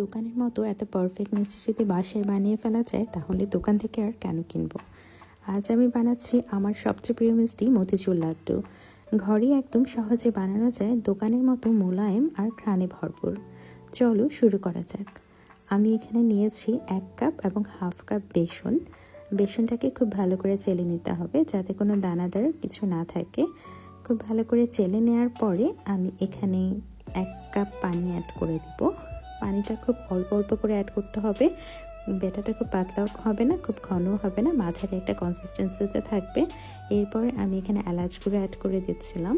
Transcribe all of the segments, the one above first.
দোকানের মতো এত পারফেক্ট মিষ্টি যদি বাসায় বানিয়ে ফেলা যায়, তাহলে দোকান থেকে আর কেন কিনবো? আজ আমি বানাচ্ছি আমার সবচেয়ে প্রিয় মিষ্টি মতিচুর লাড্ডু। ঘরেই একদম সহজে বানানো যায়, দোকানের মতো মোলায়েম আর ঘ্রাণে ভরপুর। চলো শুরু করা যাক। আমি এখানে নিয়েছি এক কাপ এবং হাফ কাপ বেসন। বেসনটাকে খুব ভালো করে চেলে নিতে হবে যাতে কোনো দানাদার কিছু না থাকে। খুব ভালো করে চেলে নেওয়ার পরে আমি এখানে এক কাপ পানি অ্যাড করে দিব। পানিটা খুব অল্প অল্প করে অ্যাড করতে হবে। বেটাটা খুব পাতলাও হবে না, খুব ঘনও হবে না, মাঝারি একটা কনসিস্টেন্সিতে থাকবে। এরপরে আমি এখানে এলাচ গুঁড়ো অ্যাড করে দিচ্ছিলাম।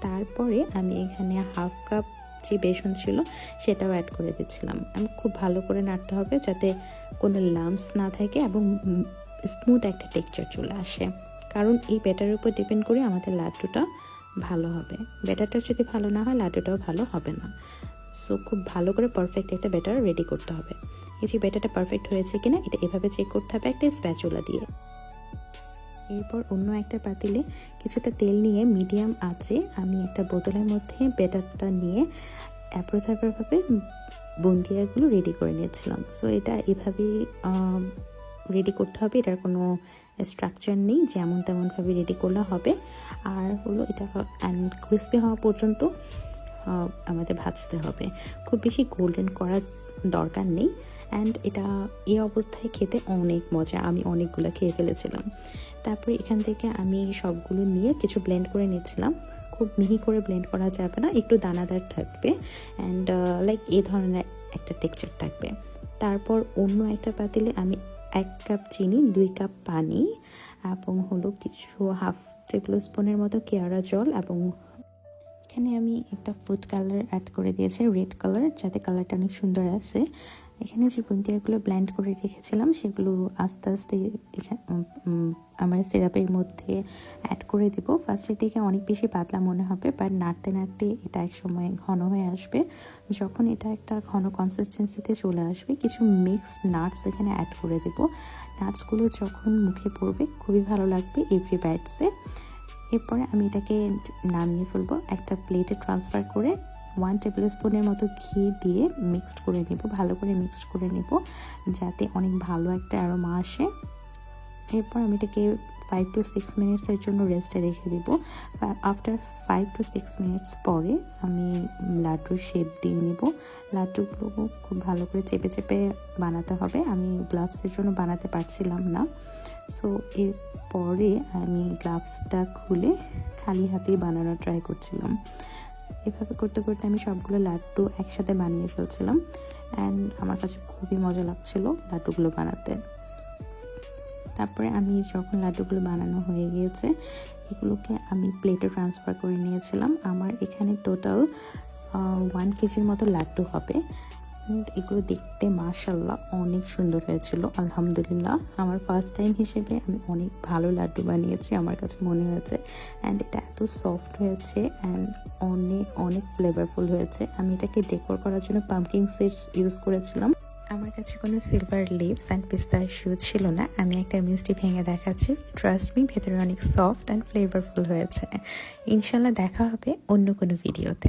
তারপরে আমি এখানে হাফ কাপ যে বেসন ছিল, সেটাও অ্যাড করে দিচ্ছিলাম। আমি খুব ভালো করে নাড়তে হবে যাতে কোনো লাম্পস না থাকে এবং স্মুথ একটা টেক্সচার চলে আসে। কারণ এই ব্যাটারের উপর ডিপেন্ড করে আমাদের লাড্ডুটা ভালো হবে। ব্যাটারটা যদি ভালো না হয়, লাড্ডুটাও ভালো হবে না। সো খুব ভালো করে পারফেক্ট একটা ব্যাটার রেডি করতে হবে। এই যে ব্যাটারটা পারফেক্ট হয়েছে কিনা, এটা এভাবে চেক করতে হবে একটা স্প্যাচুলা দিয়ে। এরপর অন্য একটা পাতিলে কিছুটা তেল নিয়ে মিডিয়াম আঁচে আমি একটা বোতলের মধ্যে ব্যাটারটা নিয়ে অ্যাপ্রোথাপ্রভাবে বুন্দিয়াগুলো রেডি করে নিয়েছিলাম। সো এটা এভাবেই রেডি করতে হবে। এটার কোনো স্ট্রাকচার নেই যেমন তেমনভাবে রেডি করলে হবে। আর হলো এটা অ্যান্ড ক্রিস্পি হওয়া পর্যন্ত আমাদের ভাজতে হবে। খুব বেশি গোল্ডেন করার দরকার নেই। অ্যান্ড এটা এই অবস্থায় খেতে অনেক মজা। আমি অনেকগুলো খেয়ে ফেলেছিলাম। তারপরে এখান থেকে আমি সবগুলো নিয়ে কিছু ব্লেন্ড করে নিচ্ছিলাম। খুব মিহি করে ব্লেন্ড করা যাবে না, একটু দানাদার থাকবে। অ্যান্ড লাইক এই ধরনের একটা টেক্সচার থাকবে। তারপর অন্য একটা পাতিলে আমি এক কাপ চিনি, দুই কাপ পানি এবং হলো কিছু হাফ টেবিল স্পুনের মতো কেয়ারা জল এবং এখানে আমি একটা ফুড কালার অ্যাড করে দিয়েছি রেড কালার যাতে কালারটা অনেক সুন্দর আসে। এখানে যে বুন্দিয়াগুলো ব্ল্যান্ড করে রেখেছিলাম, সেগুলো আস্তে আস্তে আমার সিরাপের মধ্যে অ্যাড করে দিব। ফার্স্টের দিকে অনেক বেশি পাতলা মনে হবে বাট নাড়তে নাড়তে এটা এক সময় ঘন হয়ে আসবে। যখন এটা একটা ঘন কনসিস্টেন্সিতে চলে আসবে, কিছু মিক্সড নাটস এখানে অ্যাড করে দেব। নাটসগুলো যখন মুখে পড়বে, খুবই ভালো লাগবে এভরি ব্যাটসে এরপরে আমি এটাকে নামিয়ে ফেলব। একটা প্লেটে ট্রান্সফার করে ওয়ান টেবিল স্পুনের মতো ঘি দিয়ে মিক্সড করে নেব, ভালো করে মিক্সড করে নেব, যাতে অনেক ভালো একটা অ্যারোমা আসে। এরপর আমি এটাকে ফাইভ টু সিক্স মিনিটসের জন্য রেস্টে রেখে দেব। After five to six minutes পরে আমি লাড্ডুর শেপ দিয়ে নেব। লাড্ডুগুলো খুব ভালো করে চেপে চেপে বানাতে হবে। আমি গ্লাভসের জন্য বানাতে পারছিলাম না। সো এরপরে আমি গ্লাভসটা খুলে খালি হাতেই বানানোর ট্রাই করছিলাম। এভাবে করতে করতে আমি সবগুলো লাড্ডু একসাথে বানিয়ে ফেলছিলাম অ্যান্ড আমার কাছে খুবই মজা লাগছিল লাড্ডুগুলো বানাতে। তারপরে আমি যখন লাড্ডুগুলো বানানো হয়ে গিয়েছে, এগুলোকে আমি প্লেটে ট্রান্সফার করে নিয়েছিলাম। আমার এখানে টোটাল ওয়ান কেজির মতো লাড্ডু হবে। এগুলো দেখতে মাশাল্লাহ অনেক সুন্দর হয়েছিল, আলহামদুলিল্লাহ। আমার ফার্স্ট টাইম হিসেবে আমি অনেক ভালো লাড্ডু বানিয়েছি, আমার কাছে মনে হয়েছে। অ্যান্ড এটা এত সফট হয়েছে অ্যান্ড অনেক অনেক ফ্লেভারফুল হয়েছে। আমি এটাকে ডেকোর করার জন্য পাম্পকিং সিডস ইউজ করেছিলাম। আমার কাছে কোনো সিলভার লিপস অ্যান্ড পিস্তা শু ছিল না। আমি একটা মিষ্টি ভেঙে দেখাচ্ছি। ট্রাস্ট মি ভেতরে অনেক সফট অ্যান্ড ফ্লেভারফুল হয়েছে। ইনশাল্লাহ দেখা হবে অন্য কোনো ভিডিওতে